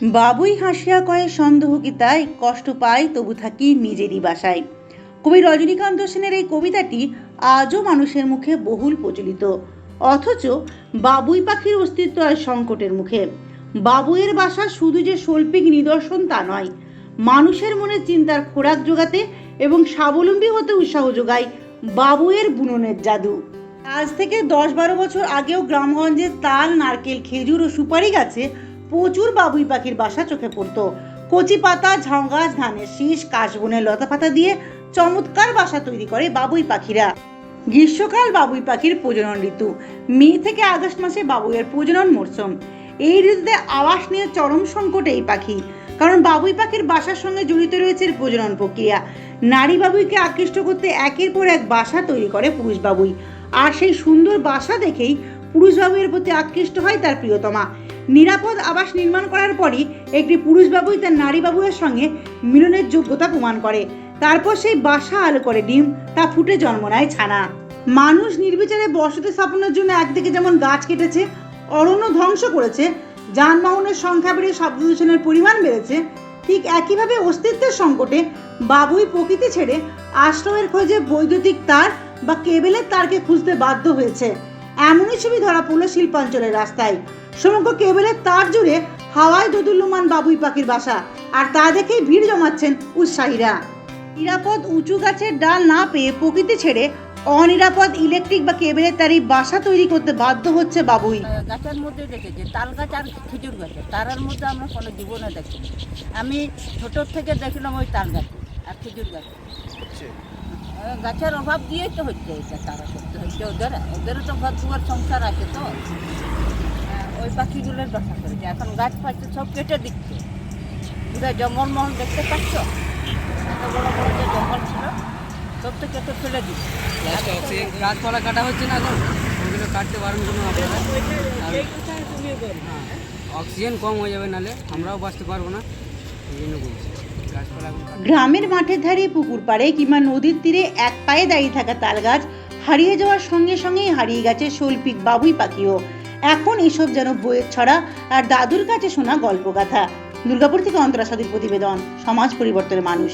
বাবুই হাসিয়া কয়ে সন্দেহ কষ্ট পাই, তবু থাকি নিজেরই বাসায়। কবি রজনীকান্ত সেনের এই কবিতাটি আজও মানুষের মুখে বহুল প্রচলিত। অথচ বাবুই পাখির অস্তিত্ব আর সংকটের মুখে। বাবুইয়ের বাসা শুধু যে শৈল্পিক নিদর্শন তা নয়, মানুষের মনে চিন্তার খোরাক জোগাতে এবং স্বাবলম্বী হতে উৎসাহ যোগায় বাবুয়ের বুননের জাদু। আজ থেকে দশ বারো বছর আগেও গ্রামগঞ্জে তাল, নারকেল, খেজুর ও সুপারি গাছে প্রচুর বাবুই পাখির বাসা চোখে পড়তো। কচি পাতা, ঝাউগাছ, ধানের শীষ কাশবনের লতা পাতা দিয়ে চমৎকার বাসা তৈরি করে বাবুই পাখিরা। গ্রীষ্মকাল বাবুই পাখির প্রজনন ঋতু। মে থেকে আগস্ট মাসে বাবুইয়ের প্রজনন মরশুম এই ঋতুতে আবাস নিয়ে চরম সংকট এই পাখি। কারণ বাবুই পাখির বাসার সঙ্গে জড়িত রয়েছে প্রজনন প্রক্রিয়া। নারী বাবুইকে আকৃষ্ট করতে একের পর এক বাসা তৈরি করে পুরুষ বাবুই। আর সেই সুন্দর বাসা দেখেই পুরুষ বাবুইয়ের প্রতি আকৃষ্ট হয় তার প্রিয়তমা। নিরাপদ আবাস নির্মাণ করার পরই একটি পুরুষ বাবুই তার নারী বাবুয়ের সঙ্গে মিলনের যোগ্যতা প্রমাণ করে। তারপর সেই বাসা আলো করে ডিম, তা ফুটে জন্ম নেয় ছানা। মানুষ নির্বিচারে বসতি স্থাপনের জন্য একদিকে যেমন গাছ কেটেছে, অরণ্য ধ্বংস করেছে, যানবাহনের সংখ্যা বেড়ে শব্দ দূষণের পরিমাণ বেড়েছে, ঠিক একইভাবে অস্তিত্বের সংকটে বাবুই প্রকৃতি ছেড়ে আশ্রমের খোঁজে বৈদ্যুতিক তার বা কেবেলের তারকে খুঁজতে বাধ্য হয়েছে। এমনই ছবি ধরা পড়ল শিল্পাঞ্চলের রাস্তায়। সমগ্র কেবলের তার জুড়ে হাওয়ায় দোদুল্যমান বাবুই পাখির বাসা আর তা দেখেই ভিড় জমাচ্ছেন উৎসাহীরা। নিরাপদ উঁচু গাছের ডাল না পেয়ে প্রকৃতি ছেড়ে অনিরাপদ ইলেকট্রিক বা কেবেলের তারই বাসা তৈরি করতে বাধ্য হচ্ছে বাবুই। গাছের মধ্যে দেখেছি তাল গাছ আর খেজুর গাছে তারার মধ্যে আমরা কোনো জীবনে দেখিনি। আমি ছোটোর থেকে দেখলাম ওই তাল গাছ আর খেজুর গাছে। আহ, গাছের অভাব দিয়েই তো হচ্ছে এটা তারা করতে হচ্ছে ওদের। ওদেরও তো ঘর দুয়ার সংসার আছে তো। ওই পাখিগুলোর বাসা করেছে। এখন গাছ পাচ্ছে সব কেটে দিচ্ছে। পুরো জঙ্গলমহল দেখতে পাচ্ছ? এত বড় বড় যে জঙ্গল ছিল সব তো কেটে ফেলে দিচ্ছে। অক্সিজেন গাছপালা কাটা হচ্ছে না এখন। ওগুলো কাটতে পারবেন কোনো হ্যাঁ অক্সিজেন কম হয়ে যাবে নালে আমরাও বাঁচতে পারব না। এই জন্য বলছি। গ্রামের মাঠের ধারে, পুকুর পাড়ে কিংবা নদীর তীরে এক পায়ে দাঁড়িয়ে থাকা তাল গাছ হারিয়ে যাওয়ার সঙ্গে সঙ্গেই হারিয়ে গেছে শৈল্পিক বাবুই পাখিও। এখন এসব যেন বইয়ের ছড়া আর দাদুর কাছে শোনা গল্পগাথা। দুর্গাপুর থেকে অন্তরাসাদীর প্রতিবেদন, সমাজ পরিবর্তনের মানুষ।